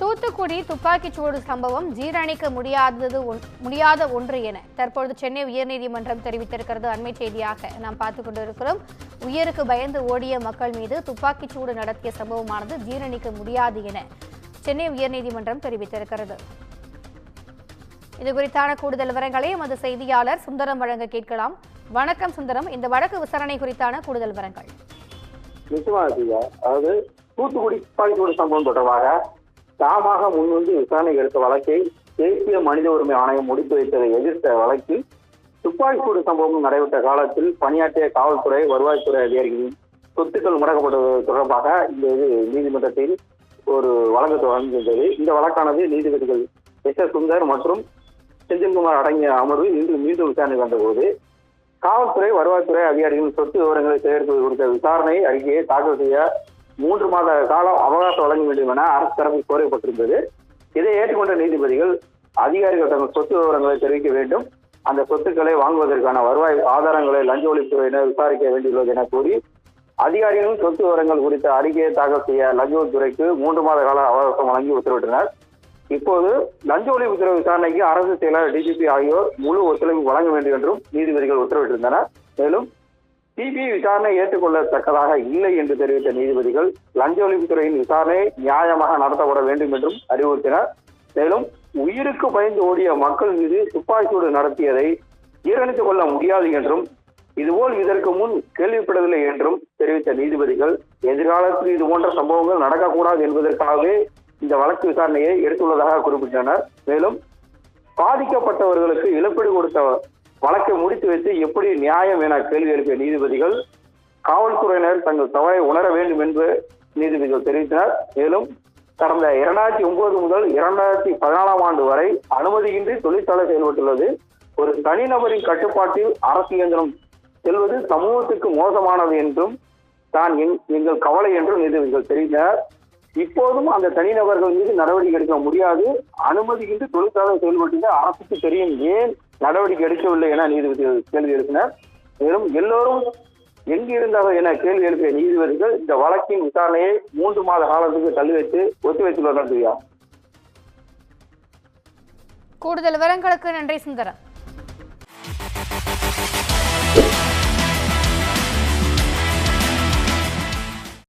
தூத்துக்குடி துப்பாக்கிச்சூடு சம்பவம் ஜீரணிக்க முடியாதது முடியாத ஒன்று என தற்பொழுது சென்னை உயர்நீதிமன்றம் தெரிவித்திருக்கிறது. அண்மை செய்தியாக நாம் பார்த்துக் கொண்டிருக்கிறோம். உயிருக்கு பயந்து ஓடிய மக்கள் மீது துப்பாக்கிச்சூடு நடத்திய சம்பவமானது ஜீரணிக்க முடியாது என சென்னை உயர்நீதிமன்றம் தெரிவித்திருக்கிறது. இது குறித்தான கூடுதல் விவரங்களை எமது செய்தியாளர் சுந்தரம் வழங்க கேட்கலாம். வணக்கம் சுந்தரம். இந்த வழக்கு விசாரணை குறித்தான கூடுதல் விவரங்கள். நிச்சயமாக அதாவது தூத்துக்குடி துப்பாக்கிச்சூடு சம்பவம் தொடர்பாக தாமாக முன்வந்து விசாரணை எடுத்த வழக்கை தேசிய மனித உரிமை ஆணையம் முடித்து வைத்ததை எதிர்த்த வழக்கில் துப்பாக்கிச்சூடு சம்பவம் நடைபெற்ற காலத்தில் பணியாற்றிய காவல்துறை வருவாய்த்துறை அதிகாரிகளின் சொத்துக்கள் முடக்கப்பட்டது தொடர்பாக இந்த இது நீதிமன்றத்தில் ஒரு வழக்கு தொடர்ந்திருந்தது. இந்த வழக்கானது நீதிபதிகள் எஸ் எஸ் சுந்தர் மற்றும் செந்தில்குமார் அடங்கிய அமர்வு இன்று மீண்டும் விசாரணை வந்தபோது காவல்துறை வருவாய்த்துறை அதிகாரிகளின் சொத்து விவரங்களை சேகரிப்பது குறித்த விசாரணை அறிக்கையை தாக்கல் செய்ய மூன்று மாத காலம் அவகாசம் வழங்க வேண்டும் என அரசு தரப்பில் கோரப்பட்டிருந்தது. இதை ஏற்றுக்கொண்ட நீதிபதிகள் அதிகாரிகள் தங்கள் சொத்து விவரங்களை தெரிவிக்க வேண்டும். அந்த சொத்துக்களை வாங்குவதற்கான வருவாய் ஆதாரங்களை லஞ்ச ஒழிப்புத்துறையினர் விசாரிக்க வேண்டியுள்ளது என கூறி அதிகாரிகளும் சொத்து விவரங்கள் குறித்த அறிக்கையை தாக்கல் செய்ய லஞ்ச ஒழிப்புத்துறைக்கு மூன்று மாத கால அவகாசம் வழங்கி உத்தரவிட்டனர். இப்போது லஞ்ச ஒழிப்புத்துறை விசாரணைக்கு அரசு செயலர் டிஜிபி ஆகியோர் முழு ஒத்துழைப்பு வழங்க வேண்டும் என்றும் நீதிபதிகள் உத்தரவிட்டிருந்தனர். மேலும் சிபிஐ விசாரணை ஏற்றுக்கொள்ளத்தக்கதாக இல்லை என்று தெரிவித்த நீதிபதிகள் லஞ்ச ஒழிப்புத்துறையின் விசாரணை நியாயமாக நடத்தப்பட வேண்டும் என்றும் அறிவுறுத்தினர். மேலும் உயிருக்கு பயந்து ஓடிய மக்கள் மீது துப்பாக்கிச்சூடு நடத்தியதை ஈரணித்துக் கொள்ள முடியாது என்றும் இதுபோல் இதற்கு முன் கேள்விப்படவில்லை என்றும் தெரிவித்த நீதிபதிகள் எதிர்காலத்தில் இது போன்ற சம்பவங்கள் நடக்கக்கூடாது என்பதற்காகவே இந்த வழக்கு விசாரணையை எடுத்துள்ளதாக குறிப்பிட்டனர். மேலும் பாதிக்கப்பட்டவர்களுக்கு இழப்பீடு கொடுத்த வழக்கை முடித்து வைத்து எப்படி நியாயம் என கேள்வி எழுப்பிய நீதிபதிகள் காவல்துறையினர் தங்கள் தவறை உணர வேண்டும் என்று நீதிபதிகள் தெரிவித்தனர். மேலும் கடந்த இரண்டாயிரத்தி ஒன்பது முதல் இரண்டாயிரத்தி பதினாலாம் ஆண்டு வரை அனுமதியின்றி தொழிற்சாலை செயல்பட்டுள்ளது. ஒரு தனிநபரின் கட்டுப்பாட்டில் அரசு இயந்திரம் செல்வது சமூகத்துக்கு மோசமானது என்றும் தான் எங்கள் கவலை என்றும் நீதிபதிகள் தெரிவித்தனர். இப்போதும் அந்த தனிநபர்கள் மீது நடவடிக்கை எடுக்க முடியாது. அனுமதியின்றி தொழிற்சாலை செயல்பட்டது அரசுக்கு தெரியும் ஏன் நடவடிக்கை எடுக்கவில்லை என நீதிபதிகள் கேள்வி எழுப்பினர். மேலும் எல்லோரும் எங்கிருந்தவர் என கேள்வி எழுப்பிய நீதிபதிகள் இந்த வழக்கின் விசாரணையை மூன்று மாத காலத்துக்கு தள்ளி வைத்து ஒத்திவைத்துள்ளனர் கூடுதல் விவரங்களுக்கு நன்றி சுந்தரம்.